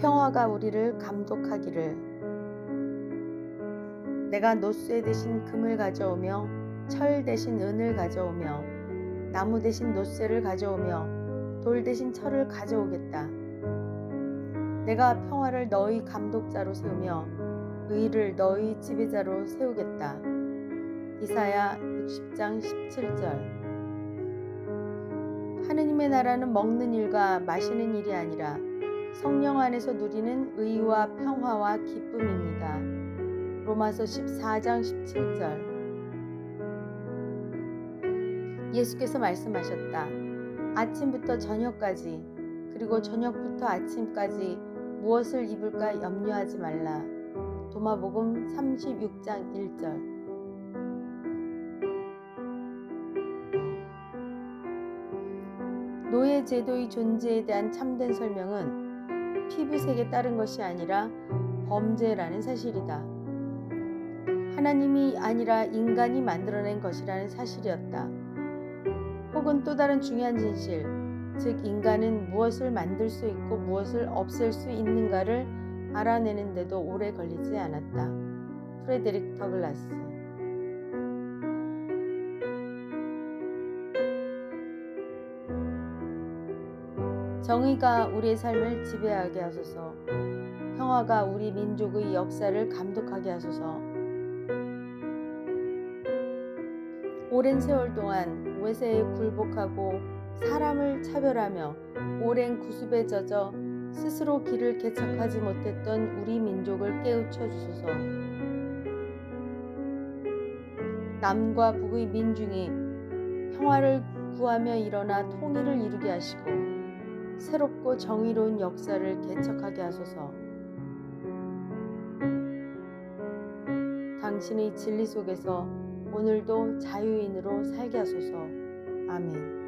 평화가 우리를 감독하기를 내가 노쇠 대신 금을 가져오며 철 대신 은을 가져오며 나무 대신 노쇠를 가져오며 돌 대신 철을 가져오겠다. 내가 평화를 너희 감독자로 세우며 의를 너희 지배자로 세우겠다. 이사야 60장 17절 하느님의 나라는 먹는 일과 마시는 일이 아니라 성령 안에서 누리는 의와 평화와 기쁨입니다. 로마서 14장 17절 예수께서 말씀하셨다. 아침부터 저녁까지 그리고 저녁부터 아침까지 무엇을 입을까 염려하지 말라. 도마복음 36장 1절 노예 제도의 존재에 대한 참된 설명은 피부색에 따른 것이 아니라 범죄라는 사실이다. 하나님이 아니라 인간이 만들어낸 것이라는 사실이었다. 혹은 또 다른 중요한 진실, 즉 인간은 무엇을 만들 수 있고 무엇을 없앨 수 있는가를 알아내는데도 오래 걸리지 않았다. 프레데릭 더글라스 정의가 우리의 삶을 지배하게 하소서. 평화가 우리 민족의 역사를 감독하게 하소서. 오랜 세월 동안 외세에 굴복하고 사람을 차별하며 오랜 구습에 젖어 스스로 길을 개척하지 못했던 우리 민족을 깨우쳐 주소서. 남과 북의 민중이 평화를 구하며 일어나 통일을 이루게 하시고 새롭고 정의로운 역사를 개척하게 하소서. 당신의 진리 속에서 오늘도 자유인으로 살게 하소서. 아멘.